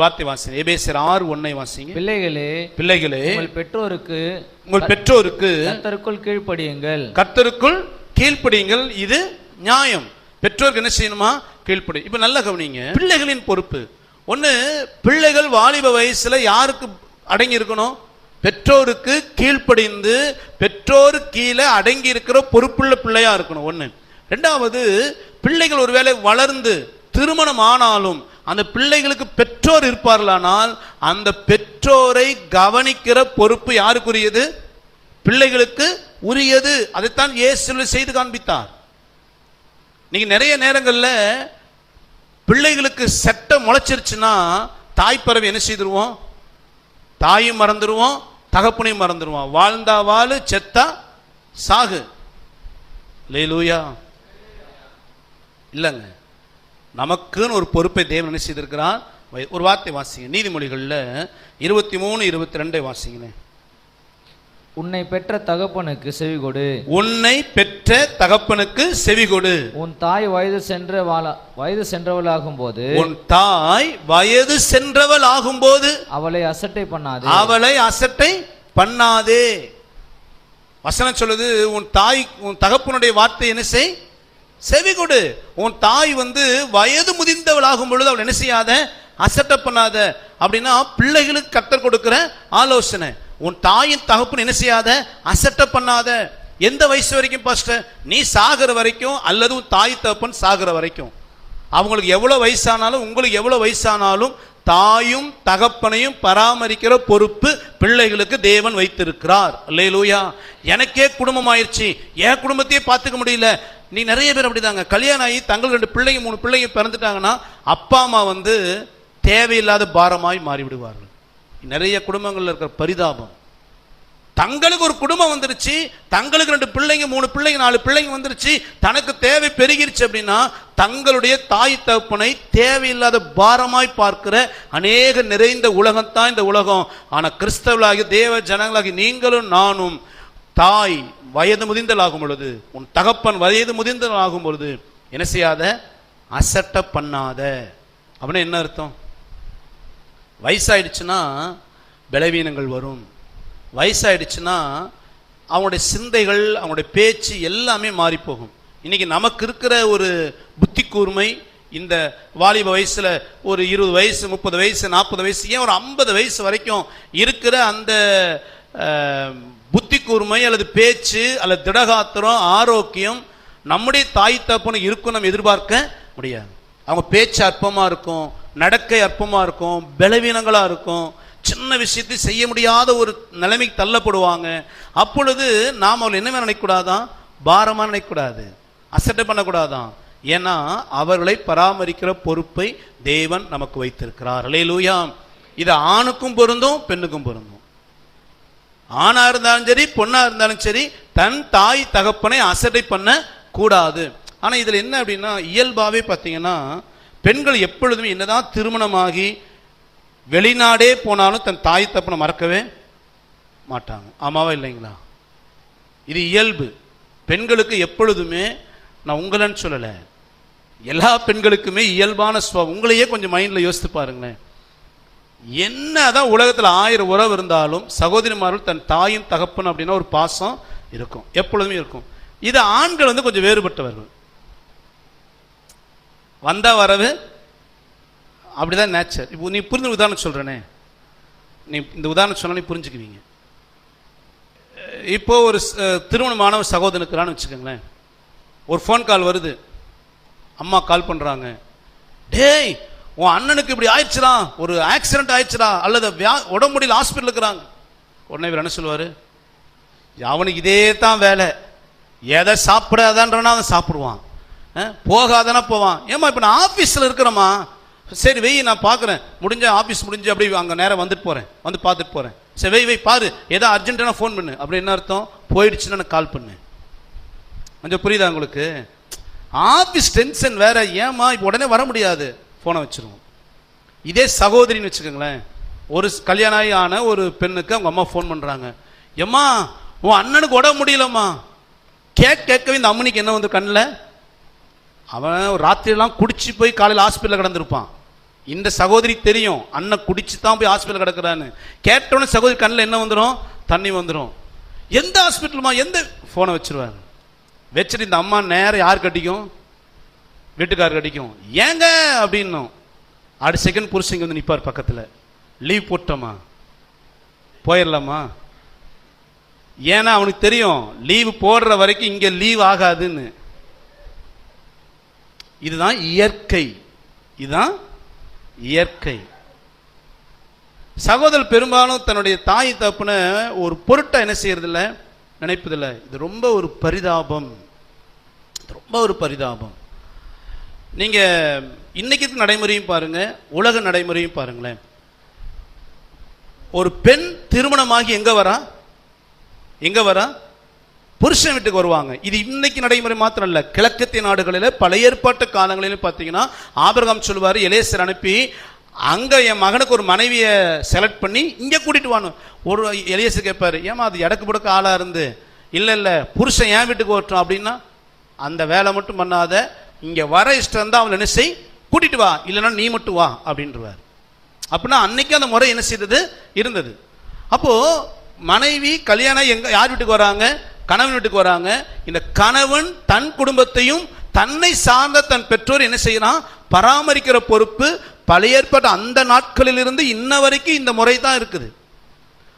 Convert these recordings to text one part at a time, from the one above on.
ஒரு வார்த்தை வாசிங்க. எபேசியர் ஆறு ஒன்னை வாசிங்க. பிள்ளைகளே பிள்ளைகளே உங்கள் பெற்றோருக்கு உங்கள் பெற்றோருக்கு கர்த்தருக்குள் கீழ்ப்படியுங்கள். கர்த்தருக்குள் கீழ்ப்படியுங்கள். இது நியாயம். பெற்றோருக்கு என்ன செய்யணுமா? கீழ்ப்படி. இப்ப நல்ல கவனிங்க. பிள்ளைகளின் பொறுப்பு. ஒண்ணு பிள்ளைகள் வாலிப வயசுல யாருக்கு அடங்கி இருக்கணும் பெற்றோருக்கு கீழ்ப்படிந்து பெற்றோர் கீழே அடங்கி இருக்கிற பொறுப்புள்ள பிள்ளையா இருக்கணும். ஒண்ணு. ரெண்டாவது பிள்ளைகள் ஒருவேளை வளர்ந்து திருமணம் ஆனாலும் அந்த பிள்ளைகளுக்கு பெற்றோர் இருப்பார்களானால் அந்த பெற்றோரை கவனிக்கிற பொறுப்பு யாருக்குரியது? பிள்ளைகளுக்கு உரியது. அதைத்தான் இயேசு செய்து காண்பித்தார். நீங்க நிறைய நேரங்களில் பிள்ளைகளுக்கு செட்டை முளைச்சிருச்சுன்னா தாய்ப்பறவை என்ன செய்திருவோம்? தாயும் மறந்துடுவோம் தகப்பனையும் மறந்துடுவோம் வாழ்ந்தா வாழு செத்தா சாகு. லேலூயா இல்லைங்க. நமக்குன்னு ஒரு பொறுப்பை தேவன் என்ன செய்திருக்கிறார்? ஒரு வார்த்தை வாசிங்க. நீதிமொழிகள்ல இருபத்தி மூணு இருபத்தி ரெண்டை வாசிங்களேன் உன்னை பெற்ற தகப்பனுக்கு செவி கொடு. உன்னை பெற்ற தகப்பனுக்கு செவி கொடு. உன் தாய் வயது சென்ற வயது சென்றவளாகும் போது உன் தாய் வயது சென்றவள் ஆகும்போது அவளை அசட்டை பண்ணாது. அவளை அசட்டை பண்ணாதே. வசனம் சொல்லுது உன் தாய் உன் தகப்பனுடைய வார்த்தை என்ன செய்? செவி கொடு. உன் தாய் வந்து வயது முதிர்ந்தவளாகும் பொழுது அவள் என்ன செய்யாத? அசட்டை பண்ணாத. அப்படின்னா பிள்ளைகளுக்கு கத்தர் கொடுக்கிற ஆலோசனை. உன் தாயின் தகப்புன்னு என்ன செய்யாத? அசட்டை பண்ணாத. எந்த வயசு வரைக்கும் பாஸ்டர் நீ சாகிற வரைக்கும் அல்லது உன் தாய் தகப்பன் சாகிற வரைக்கும். அவங்களுக்கு எவ்வளோ வயசானாலும் உங்களுக்கு எவ்வளோ வயசானாலும் தாயும் தகப்பனையும் பராமரிக்கிற பொறுப்பு பிள்ளைகளுக்கு தேவன் வைத்திருக்கிறார். இல்லையிலூயா எனக்கே குடும்பம் ஆயிடுச்சு என் குடும்பத்தையே பார்த்துக்க முடியல. நீ நிறைய பேர் அப்படிதாங்க. கல்யாணம் ஆகி தங்கள் ரெண்டு பிள்ளைங்க மூணு பிள்ளைங்க பிறந்துட்டாங்கன்னா அப்பா அம்மா வந்து தேவையில்லாத பாரமாய் மாறிவிடுவார்கள். நிறைய குடும்பங்களில் இருக்கிற பரிதாபம். தங்களுக்கு ஒரு குடும்பம் வந்துருச்சு தங்களுக்கு ரெண்டு பிள்ளைங்க மூணு பிள்ளைங்க நாலு பிள்ளைங்க வந்துருச்சு தனக்கு தேவை பெருகிருச்சு அப்படின்னா தங்களுடைய தாய் தகப்பனை தேவையில்லாத பாரமாய் பார்க்கிற அநேக நிறைந்த உலகம்தான் இந்த உலகம். ஆனால் கிறிஸ்தவர்களாகி தேவ ஜனங்களாகி நீங்களும் நானும் தாய் வயது முதிர்ந்தலாகும் பொழுது உன் தகப்பன் வயது முதிர்ந்தலாகும் பொழுது என்ன செய்யாத? அசட்ட பண்ணாத. அப்படின்னு என்ன அர்த்தம்? வயசாயிடுச்சுன்னா பலவீனங்கள் வரும். வயசாயிடுச்சுன்னா அவங்களுடைய சிந்தைகள் அவங்களுடைய பேச்சு எல்லாமே மாறிப்போகும். இன்றைக்கி நமக்கு இருக்கிற ஒரு புத்தி கூர்மை இந்த வாலிப வயசில் ஒரு இருபது வயசு முப்பது வயசு நாற்பது வயசு ஏன் ஒரு ஐம்பது வயசு வரைக்கும் இருக்கிற அந்த புத்தி கூர்மை அல்லது பேச்சு அல்லது திடகாத்திரம் ஆரோக்கியம் நம்முடைய தாய் தப்புன்னு இருக்கும் நம்ம எதிர்பார்க்க முடியாது. அவங்க பேச்சு அற்பமா இருக்கும் நடக்கை அற்பமா இருக்கும் பலவீனங்களா இருக்கும். சின்ன விஷயத்தை செய்ய முடியாத ஒரு நிலைமைக்கு தள்ளப்படுவாங்க. அப்பொழுது நாம் அவள் என்ன நினைக்கக்கூடாதான்? பாரமாக நினைக்கக்கூடாது. அசட்டை பண்ணக்கூடாதான். ஏன்னா அவர்களை பராமரிக்கிற பொறுப்பை தேவன் நமக்கு வைத்திருக்கிறார். அல்லேலூயா இது ஆணுக்கும் பொருந்தும் பெண்ணுக்கும் பொருந்தும். ஆணா இருந்தாலும் சரி பொண்ணா இருந்தாலும் சரி தன் தாய் தகப்பனை அசட்டை பண்ண கூடாது. ஆனா இதுல என்ன அப்படின்னா இயல்பாவே பார்த்தீங்கன்னா பெண்கள் எப்பொழுதுமே என்னதான் திருமணமாகி வெளிநாடே போனாலும் தன் தாய் தகப்பனை மறக்கவே மாட்டாங்க. ஆமாவா இல்லைங்களா? இது இயல்பு. பெண்களுக்கு எப்பொழுதுமே நான் உங்களன்னு சொல்லலை. எல்லா பெண்களுக்குமே இயல்பான சுவம் உங்களையே கொஞ்சம் மைண்டில் யோசித்து பாருங்களேன். என்னதான் உலகத்தில் ஆயிரம் உறவு இருந்தாலும் சகோதரிமார்கள் தன் தாயும் தகப்பன் அப்படின்னா ஒரு பாசம் இருக்கும். எப்பொழுதுமே இருக்கும். இது ஆண்கள் வந்து கொஞ்சம் வேறுபட்டவர்கள். வந்தா வரவு அப்படிதான் நேச்சர் இப்போ நீ புரிஞ்ச உதாரணம் சொல்றேனே. நீ இந்த உதாரணம் சொன்னா நீ புரிஞ்சுக்குவீங்க. இப்போ ஒரு திருமணமான ஒரு வச்சுக்கோங்களேன். ஒரு ஃபோன் கால் வருது. அம்மா கால் பண்ணுறாங்க டேய் உன் அண்ணனுக்கு இப்படி ஆயிடுச்சுடா ஒரு ஆக்சிடென்ட் ஆயிடுச்சுடா அல்லது வியா- உடம்பு முடியல ஹாஸ்பிட்டல் இருக்கிறாங்க. உடனே இவர் என்ன சொல்லுவார்? அவனுக்கு இதே தான் வேலை. எதை சாப்பிடாதான்றனா அதை சாப்பிடுவான். அஹ், போகாதனா போவான். ஏமா இப்போ நான் ஆஃபீஸில் இருக்கிறேம்மா. சரி வெய் நான் பார்க்குறேன் முடிஞ்ச ஆஃபீஸ் முடிஞ்சு அப்படியே அங்கே நேரம் வந்துட்டு போகிறேன் வந்து பார்த்துட்டு போகிறேன் சரி வெய் வெய் பாரு. ஏதோ அர்ஜென்ட்டான ஃபோன் பண்ணு. அப்படி என்ன அர்த்தம்? போயிடுச்சுன்னு எனக்கு கால் பண்ணு. கொஞ்சம் புரியுதா உங்களுக்கு? ஆஃபீஸ் டென்ஷன் வேற. ஏமா இப்போ உடனே வர முடியாது. ஃபோனை வச்சுருவோம். இதே சகோதரின்னு வச்சுக்கோங்களேன் ஒரு கல்யாணம் ஆகி ஆன ஒரு பெண்ணுக்கு அவங்க அம்மா ஃபோன் பண்ணுறாங்க எம்மா உன் அண்ணனுக்கு உடம்பு முடியலம்மா. கேக் கேட்கவே இந்த அம்மனிக்கு என்ன வந்து கண்ணில்? அவன் ராத்திரிலாம் குடிச்சு போய் காலையில் ஹாஸ்பிட்டலில் கிடந்திருப்பான். இந்த சகோதரி தெரியும் அண்ணன் குடிச்சு தான் போய் ஹாஸ்பிட்டல் கிடக்குறான்னு. கேட்டோன்னே சகோதரி கண்ணில் என்ன வந்துடும் தண்ணி வந்துடும் எந்த ஹாஸ்பிட்டலுமா எந்த ஃபோனை வச்சிருவாரு. வச்சுட்டு இந்த அம்மா நேரம் யார் கட்டிக்கும் வீட்டுக்காரர் அடிக்கும் ஏங்க? அப்படின்னும். அடுத்த செகண்ட் புருஷங்க வந்து நிற்பார் பக்கத்தில். லீவ் போட்டோமா? போயிடலாமா ஏன்னா அவனுக்கு தெரியும் லீவு போடுற வரைக்கும் இங்கே லீவ் ஆகாதுன்னு. இதுதான் இயற்கை. இதுதான் இயற்கை. சகோதரர் பெரும்பாலும் தன்னுடைய தாய் தப்புன ஒரு பொருட்டை என்ன செய்யறதில்ல நினைப்பதில்லை. இது ரொம்ப ஒரு பரிதாபம். ரொம்ப ஒரு பரிதாபம். நீங்க இன்னைக்கு நடைமுறையும் பாருங்க உலக நடைமுறையும் பாருங்களேன். ஒரு பெண் திருமணமாகி எங்க வரா? எங்க வரா? புருஷன் வீட்டுக்கு வருவாங்க. இது இன்னைக்கு நடைமுறை மாத்திரம் இல்ல கிழக்கத்திய நாடுகளில் பழைய ஏற்பாட்டு காலங்களிலும் பார்த்தீங்கன்னா ஆபிரகாம் சொல்லுவார் எலேசர் அனுப்பி அங்க என் மகனுக்கு ஒரு மனைவியை செலக்ட் பண்ணி இங்க கூட்டிட்டு வாணும் ஒரு எலேசர் கேட்பாரு ஏமா அது எடக்கு புடக்க ஆளா இருந்து? இல்லை இல்லை புருஷன் ஏன் வீட்டுக்கு வரட்டும் அப்படின்னா அந்த வேலை மட்டும் பண்ணாத இங்கே வர இஷ்டம் தான் அவளை என்ன செய்? கூட்டிட்டு வா. இல்லைன்னா நீ மட்டும் வா அப்படின்றவார். அப்படின்னா அன்னைக்கு அந்த முறை என்ன செய்தது? இருந்தது. அப்போது மனைவி கல்யாணம் எங்கே யார் வீட்டுக்கு வராங்க? கணவன் வீட்டுக்கு வராங்க. இந்த கணவன் தன் குடும்பத்தையும் தன்னை சார்ந்த தன் பெற்றோர் என்ன செய்யறான்? பராமரிக்கிற பொறுப்பு பழைய ஏற்பட்ட அந்த நாட்களிலிருந்து இன்ன வரைக்கும் இந்த முறை தான் இருக்குது.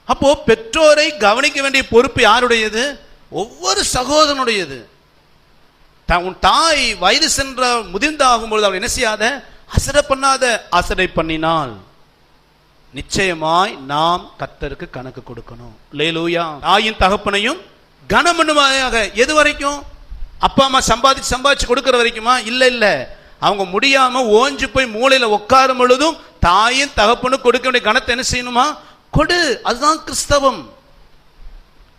அப்போ பெற்றோரை கவனிக்க வேண்டிய பொறுப்பு யாருடையது? ஒவ்வொரு சகோதரனுடையது. உன் தாய் வயது சென்ற முதிர்ந்தாகும் பொழுது அவள் என்ன செய்யாத? அசடை பண்ணாத. அசடை பண்ணினால் நிச்சயமாய் நாம் கத்தருக்கு கணக்கு கொடுக்கணும். லேலூயா தாயின் தகப்பனையும் கனமனுமாக எது வரைக்கும்? அப்பா அம்மா சம்பாதிச்சு சம்பாதிச்சு கொடுக்கிற வரைக்குமா? இல்லை இல்லை. அவங்க முடியாம ஓஞ்சு போய் மூளையில உட்காரும் பொழுதும் தாயின் தகப்பனும் கொடுக்க வேண்டிய கணத்தை என்ன செய்யணுமா? கொடு. அதுதான் கிறிஸ்தவம்.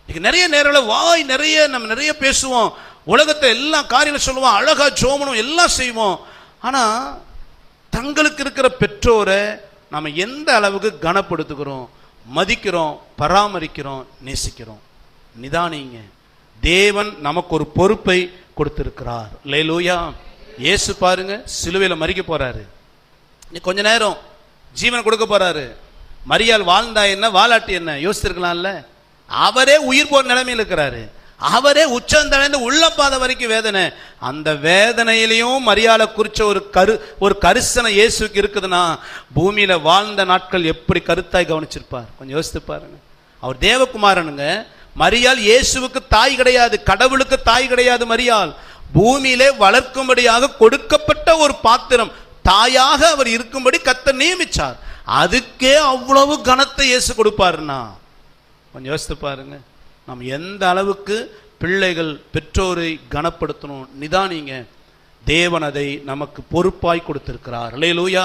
இன்னைக்கு நிறைய நேரங்கள வாய் நிறைய நம்ம நிறைய பேசுவோம். உலகத்தை எல்லா காரியம் சொல்லுவோம் அழகாக ஜோமனும் எல்லாம் செய்வோம். ஆனால் தங்களுக்கு இருக்கிற பெற்றோரை நாம் எந்த அளவுக்கு கனப்படுத்துகிறோம் மதிக்கிறோம் பராமரிக்கிறோம் நேசிக்கிறோம்? நிதானிங்க. தேவன் நமக்கு ஒரு பொறுப்பை கொடுத்திருக்கிறார். லேலூயா இயேசு பாருங்க சிலுவையில் மறிக்க போறாரு. நீ கொஞ்ச நேரம் ஜீவன் கொடுக்க போறாரு. மரியாள் வாழ்ந்தா என்ன வாலாட்டி என்ன? யோசிச்சிருக்கலாம்ல? அவரே உயிர் போற நிலைமையில் இருக்கிறாரு. அவரே உச்சந்தடைந்து உள்ளப்பாத வரைக்கும் வேதனை. அந்த வேதனையிலையும் மரியாதை குறிச்ச ஒரு கரு ஒரு கரிசனை இயேசுக்கு இருக்குதுன்னா பூமியில வாழ்ந்த நாட்கள் எப்படி கருத்தாய் கவனிச்சிருப்பார்? கொஞ்சம் யோசித்து பாருங்க. அவர் தேவகுமாரனுங்க மரியால் இயேசுவுக்கு தாய் கிடையாது கடவுளுக்கு தாய் கிடையாது மரியால் பூமியிலே வளர்க்கும்படியாக கொடுக்கப்பட்ட ஒரு பாத்திரம். தாயாக அவர் இருக்கும்படி கத்த நியமிச்சார். அதுக்கே அவ்வளவு கனத்தை இயேசு கொடுப்பாருன்னா கொஞ்சம் யோசித்து பாருங்க. நாம் எந்த அளவுக்கு பிள்ளைகள் பெற்றோரை கனப்படுத்தணும் நிதானிங்க தேவன் அதை நமக்கு பொறுப்பாய் கொடுத்திருக்கிறார். அல்லேலூயா.